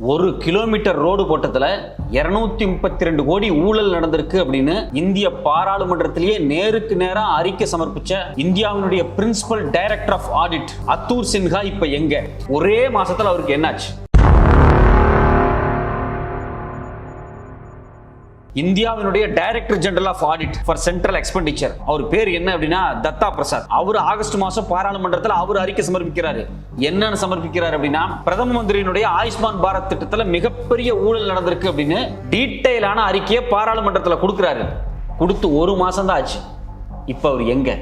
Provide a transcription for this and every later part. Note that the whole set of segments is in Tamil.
ஒரு கிலோமீட்டர் ரோடு போட்டதுல இருநூத்தி முப்பத்தி ரெண்டு கோடி ஊழல் நடந்திருக்கு அப்படின்னு இந்திய பாராளுமன்றத்திலேயே நேருக்கு நேராக அறிக்கை சமர்ப்பிச்ச இந்தியாவினுடைய principal director of audit Athoor Sinha இப்போ எங்க? ஒரே மாசத்தில் அவருக்கு என்னாச்சு? இந்தியாவினுடைய director general of audit for central expenditure அவர் பேர் என்ன அப்படின்னா தத்தா பிரசாத். அவர் ஆகஸ்ட் மாசம் பாராளுமன்றத்தில் அவர் அறிக்கை சமர்ப்பிக்கிறாரு. என்னன்னு சமர்ப்பிக்கிறார் அப்படின்னா பிரதம மந்திரியினுடைய ஆயுஷ்மான் பாரத் திட்டத்தில் மிகப்பெரிய ஊழல் நடந்திருக்கு அப்படின்னு டீட்டெயிலான அறிக்கையை பாராளுமன்றத்தில் கொடுக்குறாரு. கொடுத்து ஒரு மாசம் தான் ஆச்சு. இப்போ அவர் எங்க?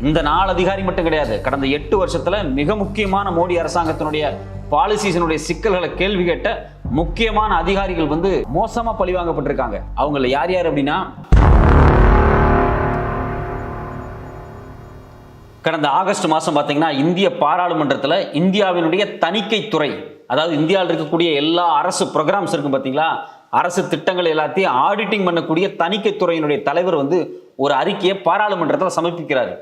இந்த நாலு அதிகாரி மட்டும் கிடையாது. கடந்த எட்டு வருஷத்துல மிக முக்கியமான மோடி அரசாங்கத்தினுடைய பாலிசிஸினுடைய சிக்கல்களை கேள்வி கேட்ட முக்கியமான அதிகாரிகள் வந்து மோசமா பழிவாங்கப்பட்டிருக்காங்க அவங்கள யார் யார் அப்படின்னா கடந்த ஆகஸ்ட் மாதம் பார்த்தீங்கன்னா இந்திய பாராளுமன்றத்தில் இந்தியாவினுடைய தணிக்கை துறை அதாவது இந்தியாவில் இருக்கக்கூடிய எல்லா அரசு ப்ரோக்ராம்ஸ் இருக்கும் பார்த்தீங்களா அரசு திட்டங்கள் எல்லாத்தையும் ஆடிட்டிங் பண்ணக்கூடிய தணிக்கை துறையினுடைய தலைவர் வந்து ஒரு அறிக்கையை பாராளுமன்றத்தில் சமர்ப்பிக்கிறார்.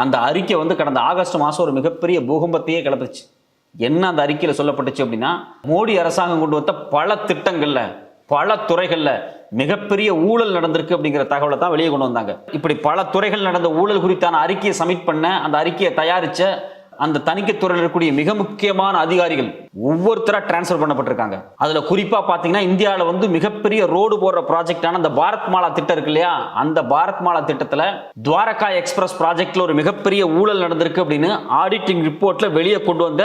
அந்த அறிக்கை வந்து கடந்த ஆகஸ்ட் மாதம் ஒரு மிகப்பெரிய பூகம்பத்தையே கிளப்பிச்சு என்ன அந்த அறிக்கையில் சொல்லப்பட்டுச்சு அப்படின்னா மோடி அரசாங்கம் கொண்டு வந்த பல திட்டங்களில் பல துறைகளில் மிகப்பெரிய ஊழல் நடந்திருக்கு அப்படிங்கிற தகவலை தான் வெளியே கொண்டு வந்தாங்க. இப்படி பல துறைகள் நடந்த ஊழல் குறித்தான அறிக்கையை சப்மிட் பண்ண அந்த அறிக்கையை தயாரித்த அந்த தணிக்கைத்துறையில் இருக்கக்கூடிய மிக முக்கியமான அதிகாரிகள் ஒவ்வொருத்தராக டிரான்ஸ்ஃபர் பண்ணப்பட்டிருக்காங்க. அதில் குறிப்பாக பார்த்தீங்கன்னா இந்தியாவில் வந்து மிகப்பெரிய ரோடு போடுற ப்ராஜெக்டான அந்த பாரத் மாலா திட்டம் இருக்கு இல்லையா? அந்த பாரத் மாலா திட்டத்தில் துவாரகா எக்ஸ்பிரஸ் ப்ராஜெக்டில் ஒரு மிகப்பெரிய ஊழல் நடந்திருக்கு அப்படின்னு ஆடிட்டிங் ரிப்போர்ட்டில் வெளியே கொண்டு வந்த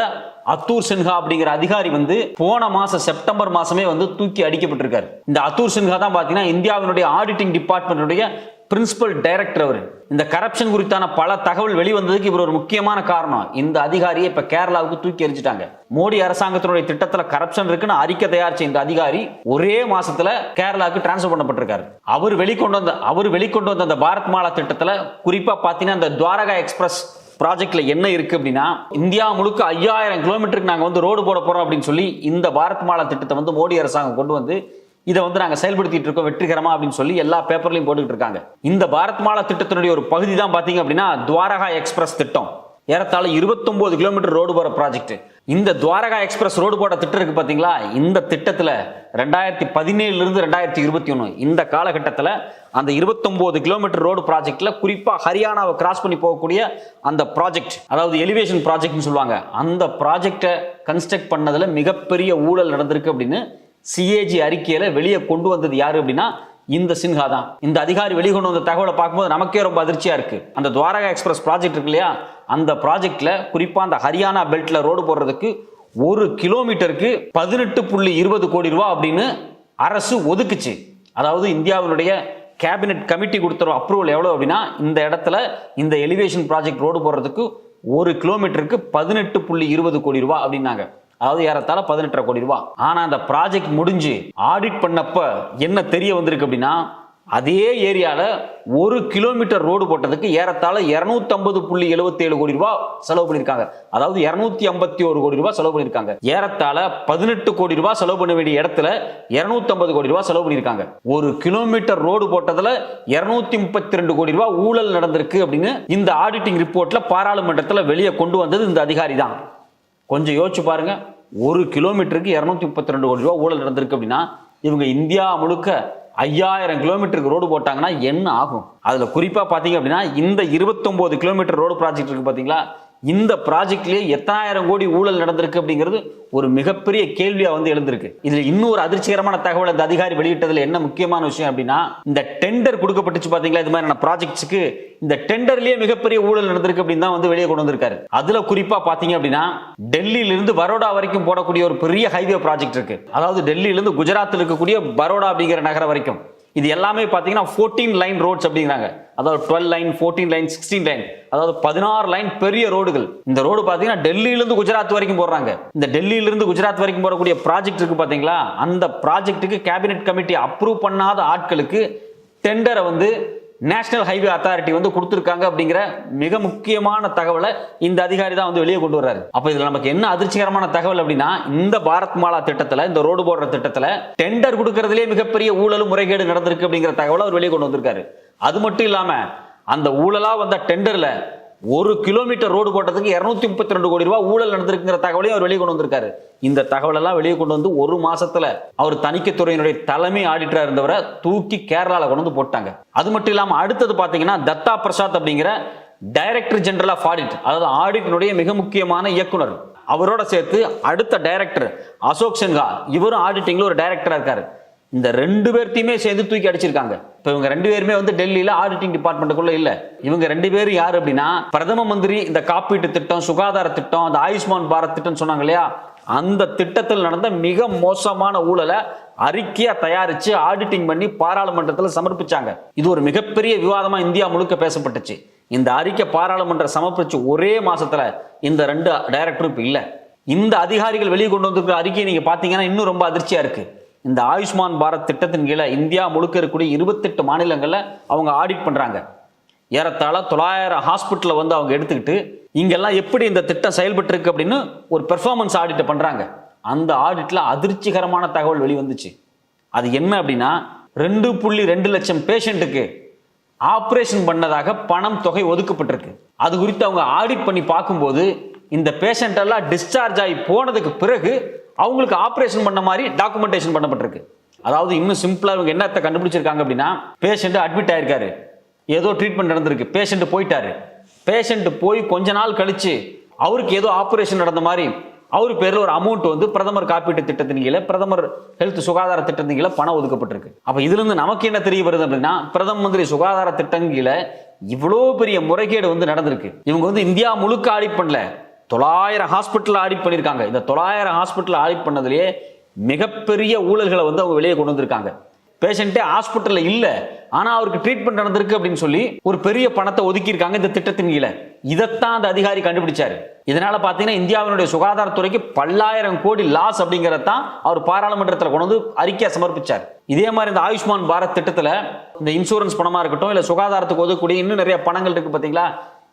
அத்தூர் சின்ஹா அப்படிங்கிற அதிகாரி வந்து போன மாசம் செப்டம்பர் மாசமே வந்து தூக்கி அடிக்கப்பட்டிருக்காரு. இந்த அத்தூர் சின்ஹா தான் பாத்தீங்கன்னா இந்தியாவினுடைய ஆடிட்டிங் டிபார்ட்மெண்ட்டுடைய பிரின்சிபல் டைரக்டர் அவர். இந்த கரப்ஷன் குறித்தான பல தகவல் வெளிவந்ததுக்கு இவர் ஒரு முக்கியமான காரணம். இந்த அதிகாரியை இப்ப கேரளாவுக்கு தூக்கி எரிஞ்சிட்டாங்க மோடி அரசாங்கத்தினுடைய திட்டத்துல கரப்ஷன் இருக்குன்னு அறிக்கை தயாரிச்ச இந்த அதிகாரி ஒரே மாசத்துல கேரளாவுக்கு டிரான்ஸ்ஃபர் பண்ணப்பட்டிருக்காரு. அவர் வெளிக்கொண்டு வந்த அவர் வெளிக்கொண்டு வந்த அந்த பாரத் மாலா திட்டத்துல குறிப்பா பாத்தீங்கன்னா இந்த துவாரகா எக்ஸ்பிரஸ் ப்ராஜெக்ட்ல என்ன இருக்கு அப்படின்னா இந்தியா முழுக்க ஐயாயிரம் கிலோமீட்டருக்கு நாங்க வந்து ரோடு போட போறோம் அப்படின்னு சொல்லி இந்த பாரத் மாலா திட்டத்தை வந்து மோடி அரசாங்கம் கொண்டு வந்து இதை வந்து நாங்கள் செயல்படுத்திட்டு இருக்கோம் வெற்றிகரமா அப்படின்னு சொல்லி எல்லா பேப்பர்லையும் போட்டுக்கிட்டு இருக்காங்க. இந்த பாரத் மாலா திட்டத்தினுடைய ஒரு பகுதி தான் பார்த்தீங்க அப்படின்னா துவாரகா எக்ஸ்பிரஸ் திட்டம். ஏறத்தாழ 29 கிலோமீட்டர் ரோடு போகிற ப்ராஜெக்ட் இந்த துவாரகா எக்ஸ்பிரஸ் ரோடு போட திட்டம் இருக்கு பார்த்தீங்களா இந்த திட்டத்தில் ரெண்டாயிரத்தி பதினேழுலேருந்து ரெண்டாயிரத்தி இருபத்தி ஒன்று இந்த காலகட்டத்தில் அந்த 29 கிலோமீட்டர் ரோடு ப்ராஜெக்டில் குறிப்பாக ஹரியானாவை கிராஸ் பண்ணி போகக்கூடிய அந்த ப்ராஜெக்ட் அதாவது எலிவேஷன் ப்ராஜெக்ட்னு சொல்லுவாங்க. அந்த ப்ராஜெக்டை கன்ஸ்ட்ரக்ட் பண்ணதில் மிகப்பெரிய ஊழல் நடந்திருக்கு அப்படின்னு சிஏஜி அறிக்கையில வெளியே கொண்டு வந்தது யாரு அப்படின்னா இந்த சின்ஹா தான். இந்த அதிகாரி வெளிக்கொண்டு வந்த தகவலை பார்க்கும்போது நமக்கே ரொம்ப அதிர்ச்சியா இருக்கு. அந்த துவாரகா எக்ஸ்பிரஸ் ப்ராஜெக்ட் இருக்கு இல்லையா? அந்த ப்ராஜெக்ட்ல குறிப்பா அந்த ஹரியானா பெல்ட்ல ரோடு போடுறதுக்கு ஒரு கிலோமீட்டருக்கு பதினெட்டு புள்ளி இருபது கோடி ரூபா அப்படின்னு அரசு ஒதுக்குச்சு. அதாவது இந்தியாவினுடைய கேபினெட் கமிட்டி கொடுத்த அப்ரூவல் எவ்வளோ அப்படின்னா இந்த இடத்துல இந்த எலிவேஷன் ப்ராஜெக்ட் ரோடு போடுறதுக்கு ஒரு கிலோமீட்டருக்கு பதினெட்டு புள்ளி இருபது கோடி ரூபா அப்படின்னாங்க. அதாவது ஏறத்தாழ பதினெட்டரை கோடி ரூபாய் ஆனா அந்த ப்ராஜெக்ட் முடிஞ்சு ஆடிட் பண்ணப்ப என்ன தெரிய வந்திருக்கு அப்படின்னா அதே ஏரியால ஒரு கிலோமீட்டர் ரோடு போட்டதுக்கு ஏறத்தாழ இரநூத்தம்பது புள்ளி எழுபத்தேழு கோடி ரூபாய் செலவு பண்ணியிருக்காங்க அதாவது இருநூத்தி ஐம்பத்தி ஒரு கோடி ரூபாய் செலவு பண்ணியிருக்காங்க ஏறத்தாழ பதினெட்டு கோடி ரூபாய் செலவு பண்ண வேண்டிய இடத்துல இரநூத்தம்பது கோடி ரூபாய் செலவு பண்ணியிருக்காங்க ஒரு கிலோமீட்டர் ரோடு போட்டதுல இருநூத்தி முப்பத்தி ரெண்டு கோடி ரூபாய் ஊழல் நடந்திருக்கு அப்படின்னு இந்த ஆடிட்டிங் ரிப்போர்ட்ல பாராளுமன்றத்தில் வெளியே கொண்டு வந்தது இந்த அதிகாரி தான். கொஞ்சம் யோசிச்சு பாருங்க. ஒரு கிலோமீட்டருக்கு இரநூத்தி முப்பத்தி ரெண்டு கோடி ரூபா ஊழல் நடந்திருக்கு அப்படின்னா இவங்க இந்தியா முழுக்க ஐயாயிரம் கிலோமீட்டருக்கு ரோடு போட்டாங்கன்னா என்ன ஆகும்? அதுல குறிப்பா பாத்தீங்க அப்படின்னா இந்த 29 கிலோமீட்டர் ரோடு ப்ராஜெக்ட் இருக்கு பாத்தீங்களா? இந்த ப்ராஜெக்ட்லேயே எத்தனாயிரம் கோடி ஊழல் நடந்திருக்கு அப்படிங்கிறது ஒரு மிகப்பெரிய கேள்வியாக வந்து எழுந்திருக்கு. இதில் இன்னொரு அதிர்ச்சிகரமான தகவல் அந்த அதிகாரி வெளியிட்டதில் என்ன முக்கியமான விஷயம் அப்படின்னா இந்த டெண்டர் கொடுக்கப்பட்டுச்சு பார்த்தீங்களா இது மாதிரியான ப்ராஜெக்ட்ஸுக்கு இந்த டெண்டர்லேயே மிகப்பெரிய ஊழல் நடந்திருக்கு அப்படின்னு தான் வந்து வெளியே கொண்டு வந்திருக்காரு. அதில் குறிப்பாக பார்த்தீங்க அப்படின்னா டெல்லியிலிருந்து பரோடா வரைக்கும் போடக்கூடிய ஒரு பெரிய ஹைவே ப்ராஜெக்ட் இருக்கு. அதாவது டெல்லியிலிருந்து குஜராத்தில் இருக்கக்கூடிய பரோடா அப்படிங்கிற நகரம் வரைக்கும். இது எல்லாமே பார்த்தீங்கன்னா ஃபோர்டீன் லைன் ரோட்ஸ் அப்படிங்கிறாங்க. அதாவது twelve line fourteen line sixteen line அதாவது பதினாறு லைன் பெரிய ரோடுகள். இந்த ரோடு பார்த்தீங்கன்னா டெல்லியிலிருந்து குஜராத் வரைக்கும் போடுறாங்க. இந்த டெல்லியிலிருந்து குஜராத் வரைக்கும் போடக்கூடிய ப்ராஜெக்ட் இருக்கு பார்த்தீங்களா அந்த ப்ராஜெக்ட்டுக்கு கேபினெட் கமிட்டி அப்ரூவ் பண்ணாத ஆட்களுக்கு டெண்டரை வந்து நேஷனல் ஹைவே அத்தாரிட்டி வந்து கொடுத்துருக்காங்க அப்படிங்கிற மிக முக்கியமான தகவலை இந்த அதிகாரி தான் வந்து வெளியே கொண்டு வர்றாரு. அப்போ இதில் நமக்கு என்ன அதிர்ச்சிகரமான தகவல் அப்படின்னா இந்த பாரத் மாலா திட்டத்தில் இந்த ரோடு போடுற திட்டத்தில் டெண்டர் கொடுக்கறதுலேயே மிகப்பெரிய ஊழலும் முறைகேடு நடந்திருக்கு அப்படிங்கிற தகவலை அவர் வெளியே கொண்டு வந்திருக்காரு. அது மட்டும் இல்லாமல் அந்த ஊழலாக வந்த டெண்டரில் ஒரு கிலோமீட்டர் ரோடு போட்டதுக்கு இரநூத்தி முப்பத்தி ரெண்டு கோடி ரூபாய் ஊழல் நடந்திருக்குங்கிற தகவலையும் அவர் வெளியே கொண்டு வந்திருக்காரு. இந்த தகவல் எல்லாம் வெளியே கொண்டு வந்து ஒரு மாசத்துல அவர் தணிக்கைத்துறையினுடைய தலைமை ஆடிட்டரா இருந்தவரை தூக்கி கேரளாவில் கொண்டு வந்து போட்டாங்க. அது மட்டும் இல்லாமல் அடுத்தது பார்த்தீங்கன்னா தத்தா பிரசாத் அப்படிங்கிற டைரக்டர் ஜெனரல் ஆஃப் ஆடிட் அதாவது ஆடிட்டினுடைய மிக முக்கியமான இயக்குனர். அவரோட சேர்த்து அடுத்த டைரக்டர் அசோக் சின்ஹா இவரும் ஆடிட்டிங்ல ஒரு டைரக்டரா இருக்காரு. இந்த ரெண்டு பேர்த்தையுமே சேர்ந்து தூக்கி அடிச்சிருக்காங்க. இப்போ இவங்க ரெண்டு பேருமே வந்து டெல்லியில ஆடிட்டிங் டிபார்ட்மெண்ட்டுக்குள்ள இல்ல. இவங்க ரெண்டு பேரும் யார் அப்படின்னா பிரதம மந்திரி இந்த காப்பீட்டு திட்டம் சுகாதார திட்டம் அந்த ஆயுஷ்மான் பாரத் திட்டம் சொன்னாங்க இல்லையா? அந்த திட்டத்தில் நடந்த மிக மோசமான ஊழலை அறிக்கையா தயாரிச்சு ஆடிட்டிங் பண்ணி பாராளுமன்றத்தில் சமர்ப்பிச்சாங்க. இது ஒரு மிகப்பெரிய விவாதமா இந்தியா முழுக்க பேசப்பட்டுச்சு. இந்த அறிக்கை பாராளுமன்றம் சமர்ப்பிச்சு ஒரே மாசத்துல இந்த ரெண்டு டைரக்டரும் இப்ப இல்ல. இந்த அதிகாரிகள் வெளியே கொண்டு வந்திருக்கிற அறிக்கையை நீங்க பாத்தீங்கன்னா இன்னும் ரொம்ப அதிர்ச்சியா இருக்கு. இந்த ஆயுஷ்மான் பாரத் திட்டத்தின் கீழே இந்தியா முழுக்க இருக்கக்கூடிய இருபத்தெட்டு மாநிலங்களில் அவங்க ஆடிட் பண்ணுறாங்க ஏறத்தாழ தொள்ளாயிரம் ஹாஸ்பிட்டலை வந்து அவங்க எடுத்துக்கிட்டு இங்கெல்லாம் எப்படி இந்த திட்டம் செயல்பட்டுருக்கு அப்படின்னு ஒரு பெர்ஃபார்மன்ஸ் ஆடிட்டை பண்ணுறாங்க அந்த ஆடிட்டில் அதிர்ச்சிகரமான தகவல் வெளிவந்துச்சு. அது என்ன அப்படின்னா ரெண்டு புள்ளி ரெண்டு லட்சம் பேஷண்ட்டுக்கு ஆப்ரேஷன் பண்ணதாக பணம் தொகை ஒதுக்கப்பட்டிருக்கு. அது குறித்து அவங்க ஆடிட் பண்ணி பார்க்கும்போது இந்த பேஷண்ட் எல்லாம் டிஸ்சார்ஜ் ஆகி போனதுக்கு பிறகு அவங்களுக்கு ஆப்ரேஷன் பண்ண மாதிரி டாக்குமெண்டேஷன் பண்ணப்பட்டிருக்கு. அதாவது இன்னும் சிம்பிளாக இவங்க என்னத்தை கண்டுபிடிச்சிருக்காங்க அப்படின்னா பேஷண்ட் அட்மிட் ஆயிருக்காரு. ஏதோ ட்ரீட்மெண்ட் நடந்திருக்கு. பேஷண்ட் போயிட்டாரு. பேஷண்ட் போய் கொஞ்ச நாள் கழிச்சு அவருக்கு ஏதோ ஆப்ரேஷன் நடந்த மாதிரி அவர் பேரில் ஒரு அமௌண்ட் வந்து பிரதமர் காப்பீட்டு திட்டத்தின் கீழே பிரதமர் ஹெல்த் சுகாதார திட்டத்தின் கீழே பணம் ஒதுக்கப்பட்டிருக்கு. அப்போ இதுலேருந்து நமக்கு என்ன தெரிய வருது அப்படின்னா பிரதம மந்திரி சுகாதார திட்டம் கீழே இவ்வளோ பெரிய முறைகேடு வந்து நடந்திருக்கு. இவங்க வந்து இந்தியா முழுக்க ஆடிட் பண்ணல. தொள்ளாயிரம் ஹாஸ்பிட்டல் ஆடிட் பண்ணியிருக்காங்க இந்த தொள்ளாயிரம் ஹாஸ்பிட்டல் ஆடிட் பண்ணதுலேயே மிகப்பெரிய ஊழல்களை வந்து அவங்க வெளியே கொண்டு வந்திருக்காங்க. பேஷண்ட்டே ஹாஸ்பிட்டலில் இல்லை ஆனால் அவருக்கு ட்ரீட்மெண்ட் நடந்திருக்கு அப்படின்னு சொல்லி ஒரு பெரிய பணத்தை ஒதுக்கியிருக்காங்க இந்த திட்டத்தின் கீழே. இதைத்தான் அந்த அதிகாரி கண்டுபிடிச்சாரு. இதனால பார்த்தீங்கன்னா இந்தியாவினுடைய சுகாதாரத்துறைக்கு பல்லாயிரம் கோடி லாஸ் அப்படிங்கிறதான் அவர் பாராளுமன்றத்தில் கொண்டு வந்து அறிக்கையை சமர்ப்பிச்சார். இதே மாதிரி இந்த ஆயுஷ்மான் பாரத் திட்டத்தில் இந்த இன்சூரன்ஸ் பணமாக இருக்கட்டும் இல்லை சுகாதாரத்துக்கு ஒதுக்கக்கூடிய இன்னும் நிறைய பணங்கள் இருக்குது பார்த்தீங்களா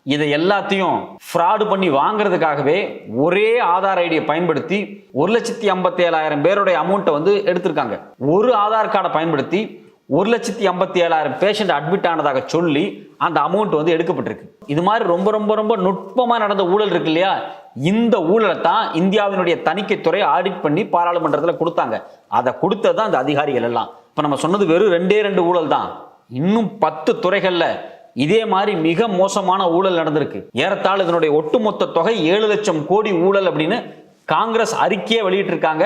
இதை எல்லாத்தையும் ஃப்ராடு பண்ணி வாங்குறதுக்காகவே ஒரே ஆதார் ஐடியை பயன்படுத்தி ஒரு லட்சத்தி ஐம்பத்தி ஏழாயிரம் பேருடைய அமௌண்ட்டை வந்து எடுத்திருக்காங்க. ஒரு ஆதார் கார்டை பயன்படுத்தி ஒரு லட்சத்தி ஐம்பத்தி ஏழாயிரம் பேஷண்ட் அட்மிட் ஆனதாக சொல்லி அந்த அமௌண்ட் வந்து எடுக்கப்பட்டிருக்கு. இது மாதிரி ரொம்ப ரொம்ப ரொம்ப நுட்பமாக நடந்த ஊழல் இருக்கு இல்லையா? இந்த ஊழலை தான் இந்தியாவினுடைய தணிக்கைத்துறை ஆடிட் பண்ணி பாராளுமன்றத்தில் கொடுத்தாங்க. அதை கொடுத்தது தான் அந்த அதிகாரிகள் எல்லாம். இப்போ நம்ம சொன்னது வெறும் ரெண்டே ரெண்டு ஊழல் தான். இன்னும் பத்து துறைகளில் இதே மாதிரி மிக மோசமான ஊழல் நடந்திருக்கு. ஏறத்தாழ இதனுடைய ஒட்டுமொத்த தொகை ஏழு லட்சம் கோடி ஊழல் அப்படின்னு காங்கிரஸ் அறிக்கையை வெளியிட்டிருக்காங்க.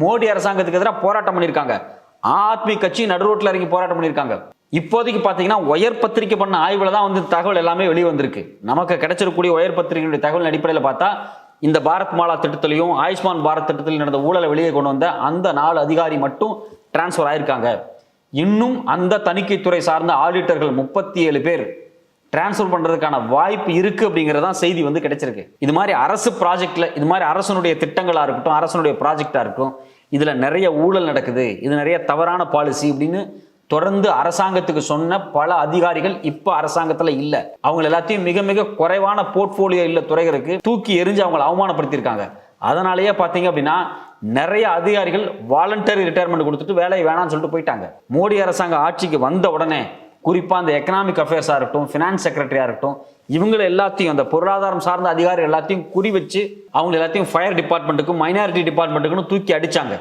மோடி அரசாங்கத்துக்கு எதிராக போராட்டம் பண்ணியிருக்காங்க. ஆத்மி கட்சி நடுரோட்டில் இறங்கி போராட்டம் பண்ணியிருக்காங்க. இப்போதைக்கு பார்த்தீங்கன்னா ஒயர் பத்திரிக்கை பண்ண ஆய்வில் தான் வந்து தகவல் எல்லாமே வெளியே வந்திருக்கு. நமக்கு கிடைச்சிருக்கக்கூடிய ஒயர் பத்திரிகையுடைய தகவல் அடிப்படையில் பார்த்தா இந்த பாரத் மாலா திட்டத்திலையும் ஆயுஷ்மான் பாரத் திட்டத்திலையும் நடந்த ஊழலை வெளியே கொண்டு வந்த அந்த நாலு அதிகாரி மட்டும் டிரான்ஸ்ஃபர் ஆயிருக்காங்க. இன்னும் அந்த தணிக்கைத்துறை சார்ந்த ஆடிட்டர்கள் முப்பத்தி ஏழு பேர் டிரான்ஸ்ஃபர் பண்ணுறதுக்கான வாய்ப்பு இருக்கு அப்படிங்கிறதான் செய்தி வந்து கிடைச்சிருக்கு. இது மாதிரி அரசு ப்ராஜெக்டில் இது மாதிரி அரசனுடைய திட்டங்களாக இருக்கட்டும் அரசனுடைய ப்ராஜெக்டாக இருக்கட்டும் இதில் நிறைய ஊழல் நடக்குது. இது நிறைய தவறான பாலிசி அப்படின்னு தொடர்ந்து அரசாங்கத்துக்கு சொன்ன பல அதிகாரிகள் இப்போ அரசாங்கத்தில் இல்லை. அவங்க எல்லாத்தையும் மிக மிக குறைவான போர்ட்ஃபோலியோ இல்லை துறைகளுக்கு தூக்கி எரிஞ்சு அவங்களை அவமானப்படுத்தியிருக்காங்க. அதனாலேயே பார்த்தீங்க அப்படின்னா நிறைய அதிகாரிகள் வாலண்டரி ரிட்டையர்மெண்ட் கொடுத்துட்டு வேலையை வேணாம்னு சொல்லிட்டு போயிட்டாங்க. மோடி அரசாங்க ஆட்சிக்கு வந்த உடனே குறிப்பாக அந்த எக்கனாமிக் அஃபேர்ஸாக இருக்கட்டும் ஃபினான்ஸ் செக்ரட்டரியாக இருக்கட்டும் இவங்களை எல்லாத்தையும் அந்த பொருளாதாரம் சார்ந்த அதிகாரி எல்லாத்தையும் குறி வச்சு அவங்க எல்லாத்தையும் ஃபயர் டிபார்ட்மெண்ட்டுக்கும் மைனாரிட்டி டிபார்ட்மெண்ட்டுக்குன்னு தூக்கி அடிச்சாங்க.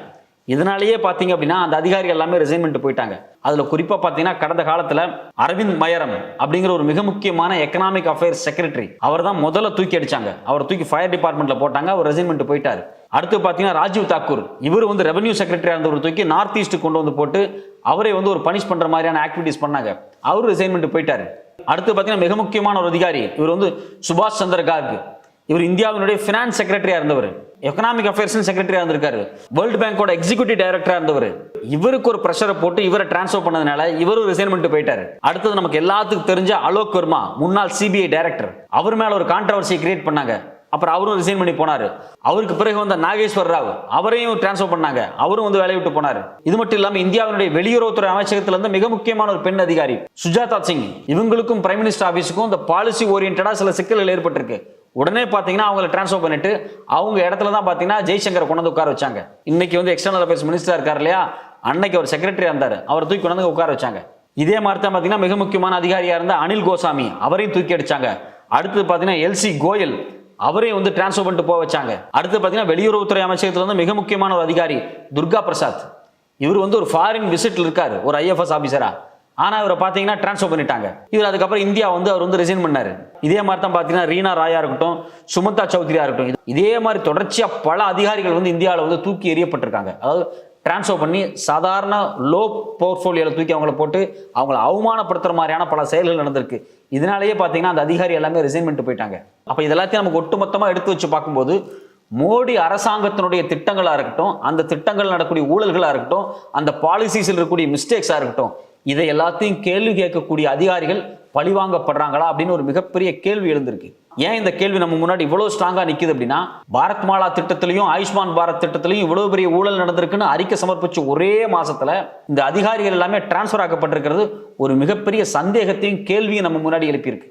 இதனாலேயே பார்த்தீங்க அப்படின்னா அந்த அதிகாரிகள் எல்லாமே ரிசைன்மெண்ட் போயிட்டாங்க. அதில் குறிப்பாக பார்த்தீங்கன்னா கடந்த காலத்தில் அரவிந்த் மயரம் அப்படிங்கிற ஒரு மிக முக்கியமான எக்கனாமிக் அஃபேர்ஸ் செக்ரட்டரி அவர் தான் முதல்ல தூக்கி அடிச்சாங்க. அவர் தூக்கி ஃபயர் டிபார்ட்மெண்ட்டில் போட்டாங்க அவர் ரெசைன்மெண்ட் போயிட்டார். அடுத்து பார்த்தீங்கன்னா ராஜீவ் தாக்கூர் இவர் வந்து ரெவன்யூ செக்ரட்டரியாக இருந்தவர் தூக்கி நார்த் ஈஸ்ட் கொண்டு வந்து போட்டு அவரை வந்து ஒரு பனிஷ் பண்ணுற மாதிரியான ஆக்டிவிட்டிஸ் பண்ணாங்க. அவர் ரிசைன்மெண்ட் போயிட்டார். அடுத்து பார்த்தீங்கன்னா மிக முக்கியமான ஒரு அதிகாரி இவர் வந்து சுபாஷ் சந்திர கார்க். இவர் இந்தியாவினுடைய ஃபினான்ஸ் செக்ரட்டரியா இருந்தவர். எக்கனாமிக் அஃபேர்ஸ் செக்ரட்டரியா இருந்திருக்காரு. வேர்ல்டு பேங்கோட எக்ஸிகூட்டிவ் டைரக்டரா இருந்தவர். இவருக்கு ஒரு ப்ரெஷரை போட்டு இவரை டிரான்ஸ்ஃபர் பண்ணதுனால இவரும் ரிசைன்மெண்ட் போயிட்டாரு. அடுத்தது நமக்கு எல்லாத்துக்கும் தெரிஞ்ச அலோக் வர்மா முன்னாள் சிபிஐ டைரக்டர் அவர் மேல ஒரு கான்ட்ரவர்சியை கிரியேட் பண்ணாங்க. அப்புறம் அவரும் ரிசைன் பண்ணி போனாரு. அவருக்கு பிறகு வந்த நாகேஸ்வர் ராவ் அவரையும் டிரான்ஸ்ஃபர் பண்ணாங்க. அவரும் வந்து வேலையை விட்டு போனாரு. இது மட்டும் இல்லாம இந்தியாவினுடைய வெளியுறவுத்துறை அமைச்சகத்துல இருந்து மிக முக்கியமான ஒரு பெண் அதிகாரி சுஜாதா சிங். இவங்களுக்கும் பிரைம் மினிஸ்டர் ஆபீஸுக்கும் இந்த பாலிசி ஓரியன்டா சில சிக்கல்கள் ஏற்பட்டிருக்கு. உடனே பார்த்தீங்கன்னா அவங்கள டிரான்ஸ்ஃபர் பண்ணிட்டு அவங்க இடத்துல தான் பார்த்தீங்கன்னா ஜெய்சங்கரை கொண்டு வந்து உட்கார வச்சாங்க. இன்னைக்கு வந்து எக்ஸ்டர்னல் அஃபேர்ஸ் மினிஸ்டர் இருக்கார் இல்லையா? அன்னைக்கு அவர் செக்ரட்டரியா இருந்தார். அவர் தூக்கி கொண்டு வந்து உட்கார வச்சாங்க. இதே மாதிரி தான் பார்த்தீங்கன்னா மிக முக்கியமான அதிகாரியாக இருந்த அனில் கோசாமி அவரையும் தூக்கி அடிச்சாங்க. அடுத்தது பார்த்தீங்கன்னா எல்சி கோயல் அவரையும் வந்து டிரான்ஸ்ஃபர் பண்ணிட்டு போக வச்சாங்க. அடுத்து பார்த்தீங்கன்னா வெளியுறவுத்துறை அமைச்சகத்தில் வந்து மிக முக்கியமான ஒரு அதிகாரி துர்கா பிரசாத். இவர் வந்து ஒரு ஃபாரின் விசிட்டில் இருக்கார். ஒரு ஐஎஃப்எஸ் ஆஃபீஸராக ஆனால் இவரை பார்த்தீங்கன்னா டிரான்ஸ்ஃபர் பண்ணிட்டாங்க. இவர் அதுக்கப்புறம் இந்தியா வந்து அவர் வந்து ரிசைன் பண்ணார். இதே மாதிரி தான் பார்த்தீங்கன்னா ரீனா ராயா இருக்கட்டும் சுமந்தா சௌத்ரியா இருக்கட்டும் இதே மாதிரி தொடர்ச்சியாக பல அதிகாரிகள் வந்து இந்தியாவில் வந்து தூக்கி எறியப்பட்டிருக்காங்க. அதாவது டிரான்ஸ்ஃபர் பண்ணி சாதாரண லோ போர்ட்ஃபோலியோவில் தூக்கி அவங்கள போட்டு அவங்கள அவமானப்படுத்துகிற மாதிரியான பல செயல்கள் நடந்திருக்கு. இதனாலேயே பார்த்தீங்கன்னா அந்த அதிகாரி எல்லாமே ரிசைன் பண்ணிட்டு போயிட்டாங்க. அப்போ இதெல்லாத்தையும் நமக்கு ஒட்டுமொத்தமாக எடுத்து வச்சு பார்க்கும்போது மோடி அரசாங்கத்தினுடைய திட்டங்களாக இருக்கட்டும் அந்த திட்டங்கள் நடக்கக்கூடிய ஊழல்களாக இருக்கட்டும் அந்த பாலிசிஸில் இருக்கக்கூடிய மிஸ்டேக்ஸாக இருக்கட்டும் இதை எல்லாத்தையும் கேள்வி கேட்கக்கூடிய அதிகாரிகள் பழிவாங்கப்படுறாங்களா அப்படின்னு ஒரு மிகப்பெரிய கேள்வி எழுந்திருக்கு. ஏன் இந்த கேள்வி நம்ம முன்னாடி இவ்வளவு ஸ்ட்ராங்கா நிக்குது அப்படின்னா? பாரத் மாலா திட்டத்திலையும் ஆயுஷ்மான் பாரத் திட்டத்திலையும் இவ்வளவு பெரிய ஊழல் நடந்திருக்குன்னு அறிக்கை சமர்ப்பிச்சு ஒரே மாசத்துல இந்த அதிகாரிகள் எல்லாமே டிரான்ஸ்ஃபர் ஆக்கப்பட்டிருக்கிறது ஒரு மிகப்பெரிய சந்தேகத்தையும் கேள்வியும் நம்ம முன்னாடி எழுப்பியிருக்கு.